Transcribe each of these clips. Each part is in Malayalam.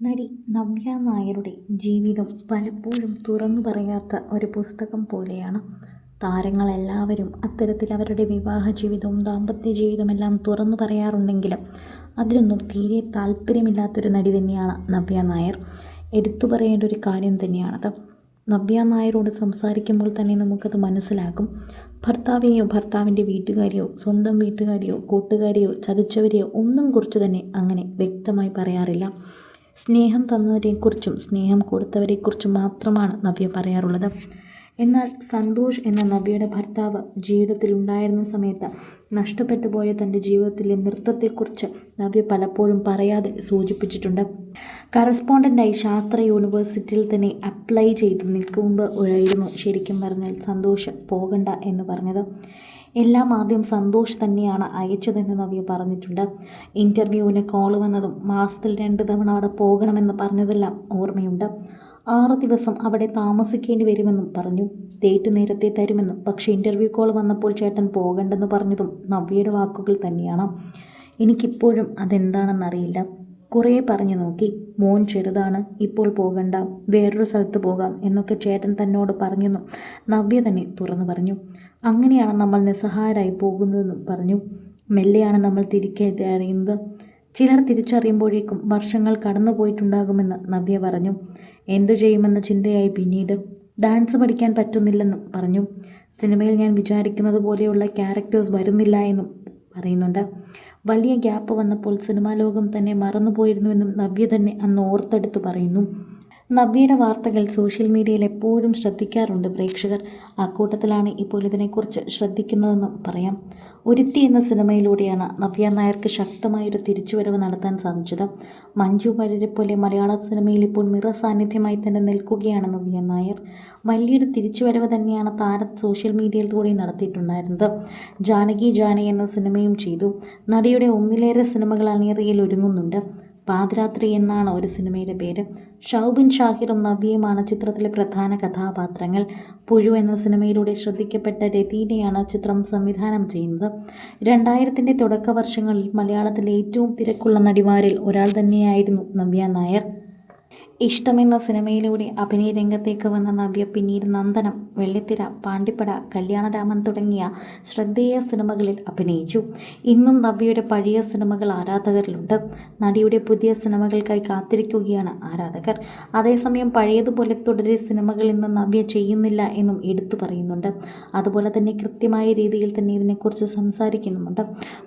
നടി നവ്യ നായരുടെ ജീവിതം പലപ്പോഴും തുറന്നു പറയാത്ത ഒരു പുസ്തകം പോലെയാണ്. താരങ്ങളെല്ലാവരും അത്തരത്തിൽ അവരുടെ വിവാഹ ജീവിതവും ദാമ്പത്യ ജീവിതമെല്ലാം തുറന്നു പറയാറുണ്ടെങ്കിലും അതിലൊന്നും തീരെ താല്പര്യമില്ലാത്തൊരു നടി തന്നെയാണ് നവ്യ നായർ. എടുത്തു പറയേണ്ട ഒരു കാര്യം തന്നെയാണത്. നവ്യ നായരോട് സംസാരിക്കുമ്പോൾ തന്നെ നമുക്കത് മനസ്സിലാകും. ഭർത്താവിനെയോ ഭർത്താവിന്റെ വീട്ടുകാരെയോ സ്വന്തം വീട്ടുകാരെയോ കൂട്ടുകാരെയോ ചതിച്ചവരെയോ ഒന്നും കുറിച്ച് തന്നെ അങ്ങനെ വ്യക്തമായി പറയാറില്ല. സ്നേഹം തന്നവരെക്കുറിച്ചും സ്നേഹം കൊടുത്തവരെക്കുറിച്ചും മാത്രമാണ് നവ്യ പറയാറുള്ളത്. എന്നാൽ സന്തോഷ് എന്ന നവ്യയുടെ ഭർത്താവ് ജീവിതത്തിൽ ഉണ്ടായിരുന്ന സമയത്ത് നഷ്ടപ്പെട്ടു പോയ തന്റെ ജീവിതത്തിലെ നൃത്തത്തെക്കുറിച്ച് നവ്യ പലപ്പോഴും പറയാതെ സൂചിപ്പിച്ചിട്ടുണ്ട്. കറസ്പോണ്ടന്റായി ശാസ്ത്ര യൂണിവേഴ്സിറ്റിയിൽ തന്നെ അപ്ലൈ ചെയ്ത് നിൽക്കുമ്പോൾ ആയിരുന്നു ശരിക്കും പറഞ്ഞാൽ സന്തോഷ് പോകണ്ട എന്ന് പറഞ്ഞത്. എല്ലാം ആദ്യം സന്തോഷ് തന്നെയാണ് അയച്ചതെന്ന് നവ്യ പറഞ്ഞിട്ടുണ്ട്. ഇന്റർവ്യൂവിന് കോൾ വന്നതും മാസത്തിൽ രണ്ട് തവണ അവിടെ പോകണമെന്ന് പറഞ്ഞതെല്ലാം ഓർമ്മയുണ്ട്. ആറ് ദിവസം അവിടെ താമസിക്കേണ്ടി വരുമെന്നും പറഞ്ഞു. ഡേറ്റ് നേരത്തെ തരുമെന്നും പക്ഷേ ഇന്റർവ്യൂ കോൾ വന്നപ്പോൾ ചേട്ടൻ പോകണ്ടെന്ന് പറഞ്ഞതും നവ്യയുടെ വാക്കുകൾ തന്നെയാണ്. എനിക്കിപ്പോഴും അതെന്താണെന്നറിയില്ല. കുറേ പറഞ്ഞു നോക്കി. മോൻ ചെറുതാണ് ഇപ്പോൾ പോകണ്ട വേറൊരു സ്ഥലത്ത് പോകാം എന്നൊക്കെ ചേട്ടൻ തന്നോട് പറഞ്ഞെന്നും നവ്യ തന്നെ തുറന്നു പറഞ്ഞു. അങ്ങനെയാണ് നമ്മൾ നിസ്സഹായരായി പോകുന്നതെന്നും പറഞ്ഞു. മെല്ലെയാണ് നമ്മൾ തിരികെ അറിയുന്നത് ചിലർ തിരിച്ചറിയുമ്പോഴേക്കും വർഷങ്ങൾ കടന്നു പോയിട്ടുണ്ടാകുമെന്ന് നവ്യ പറഞ്ഞു. എന്തു ചെയ്യുമെന്ന ചിന്തയായി പിന്നീട്. ഡാൻസ് പഠിക്കാൻ പറ്റുന്നില്ലെന്നും പറഞ്ഞു. സിനിമയിൽ ഞാൻ വിചാരിക്കുന്നത് പോലെയുള്ള ക്യാരക്ടേഴ്സ് വരുന്നില്ല എന്നും പറയുന്നുണ്ട്. വലിയ ഗ്യാപ്പ് വന്നപ്പോൾ സിനിമാ ലോകം തന്നെ മറന്നുപോയിരുന്നുവെന്നും നവ്യ തന്നെ അന്ന് ഓർത്തെടുത്ത് പറയുന്നു. നവ്യയുടെ വാർത്തകൾ സോഷ്യൽ മീഡിയയിൽ എപ്പോഴും ശ്രദ്ധിക്കാറുണ്ട് പ്രേക്ഷകർ. അക്കൂട്ടത്തിലാണ് ഇപ്പോൾ ഇതിനെക്കുറിച്ച് ശ്രദ്ധിക്കുന്നതെന്ന് പറയാം. ഒരുത്തി എന്ന സിനിമയിലൂടെയാണ് നവ്യ നായർക്ക് ശക്തമായൊരു തിരിച്ചുവരവ് നടത്താൻ സാധിച്ചത്. മഞ്ജു വാര്യരെ പോലെ മലയാള സിനിമയിൽ ഇപ്പോൾ നിറ സാന്നിധ്യമായി തന്നെ നിൽക്കുകയാണ് നവ്യ നായർ. വലിയൊരു തിരിച്ചുവരവ് തന്നെയാണ് താരം സോഷ്യൽ മീഡിയയിലൂടെ നടത്തിയിട്ടുണ്ടായിരുന്നത്. ജാനകി ജാന എന്ന സിനിമയും ചെയ്തു. നടിയുടെ ഒന്നിലേറെ സിനിമകൾ അണിയറയിൽ ഒരുങ്ങുന്നുണ്ട്. പാതിരാത്രി എന്നാണ് ഒരു സിനിമയുടെ പേര്. ഷൗബിൻ ഷാഹിറും നവ്യയുമാണ് ചിത്രത്തിലെ പ്രധാന കഥാപാത്രങ്ങൾ. പുഴു എന്ന സിനിമയിലൂടെ ശ്രദ്ധിക്കപ്പെട്ട രതീനെയാണ് ചിത്രം സംവിധാനം ചെയ്യുന്നത്. രണ്ടായിരത്തിന്റെ തുടക്ക വർഷങ്ങളിൽ മലയാളത്തിലെ ഏറ്റവും തിരക്കുള്ള നടിമാരിൽ ഒരാൾ തന്നെയായിരുന്നു നവ്യ നായർ. ഇഷ്ടമെന്ന സിനിമയിലൂടെ അഭിനയ രംഗത്തേക്ക് വന്ന നവ്യ പിന്നീട് നന്ദനം വെള്ളിത്തിര പാണ്ടിപ്പട കല്യാണരാമൻ തുടങ്ങിയ ശ്രദ്ധേയ സിനിമകളിൽ അഭിനയിച്ചു. ഇന്നും നവ്യയുടെ പഴയ സിനിമകൾ ആരാധകരിലുണ്ട്. നടിയുടെ പുതിയ സിനിമകൾക്കായി കാത്തിരിക്കുകയാണ് ആരാധകർ. അതേസമയം പഴയതുപോലെ തുടരെ സിനിമകൾ ഇന്ന് നവ്യ ചെയ്യുന്നില്ല എന്നും എടുത്തു പറയുന്നുണ്ട്. അതുപോലെ തന്നെ കൃത്യമായ രീതിയിൽ തന്നെ ഇതിനെക്കുറിച്ച് സംസാരിക്കുന്നുമുണ്ട്.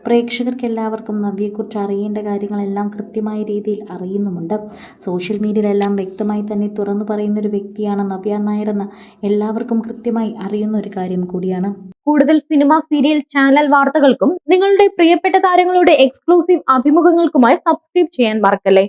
പ്രേക്ഷകർക്ക് എല്ലാവർക്കും നവ്യയെക്കുറിച്ച് അറിയേണ്ട കാര്യങ്ങളെല്ലാം കൃത്യമായ രീതിയിൽ അറിയുന്നുമുണ്ട്. സോഷ്യൽ മീഡിയയിലെല്ലാം വ്യക്തമായി തന്നെ തുറന്നു പറയുന്ന ഒരു വ്യക്തിയാണ് നവ്യ നായർ എന്ന് എല്ലാവർക്കും കൃത്യമായി അറിയുന്ന ഒരു കാര്യം കൂടിയാണ്. കൂടുതൽ സിനിമ സീരിയൽ ചാനൽ വാർത്തകൾക്കും നിങ്ങളുടെ പ്രിയപ്പെട്ട താരങ്ങളുടെ എക്സ്ക്ലൂസീവ് അഭിമുഖങ്ങൾക്കുമായി സബ്സ്ക്രൈബ് ചെയ്യാൻ മറക്കല്ലേ?